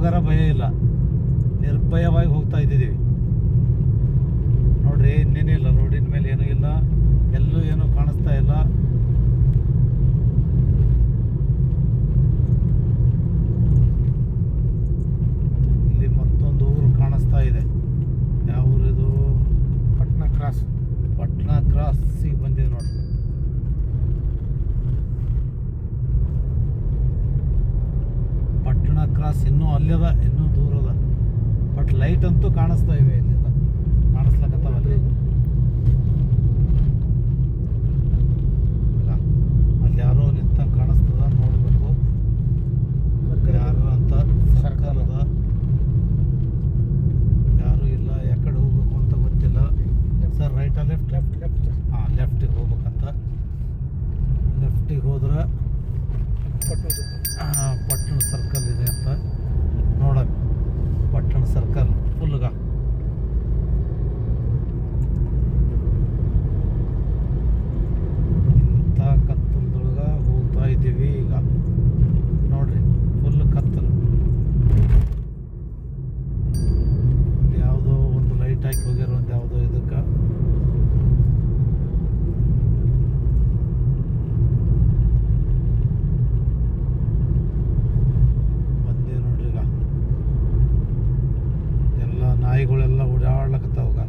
ತಪ್ಪಗಾರ ಭಯ ಇಲ್ಲ. ನಿರ್ಭಯವಾಗಿ ಹೋಗ್ತಾ ಇದ್ದೀವಿ ಇನ್ನೂ ಅಲ್ಲದ ಇನ್ನೂ ದೂರದ ಬಟ್ ಲೈಟ್ ಅಂತೂ ಕಾಣಿಸ್ತಾ ಇವೆ ಇಲ್ಲಿ. ನಾಯಿಗಳೆಲ್ಲ ಓಡಾಡ್ಲಕತ್ತಾವಾಗ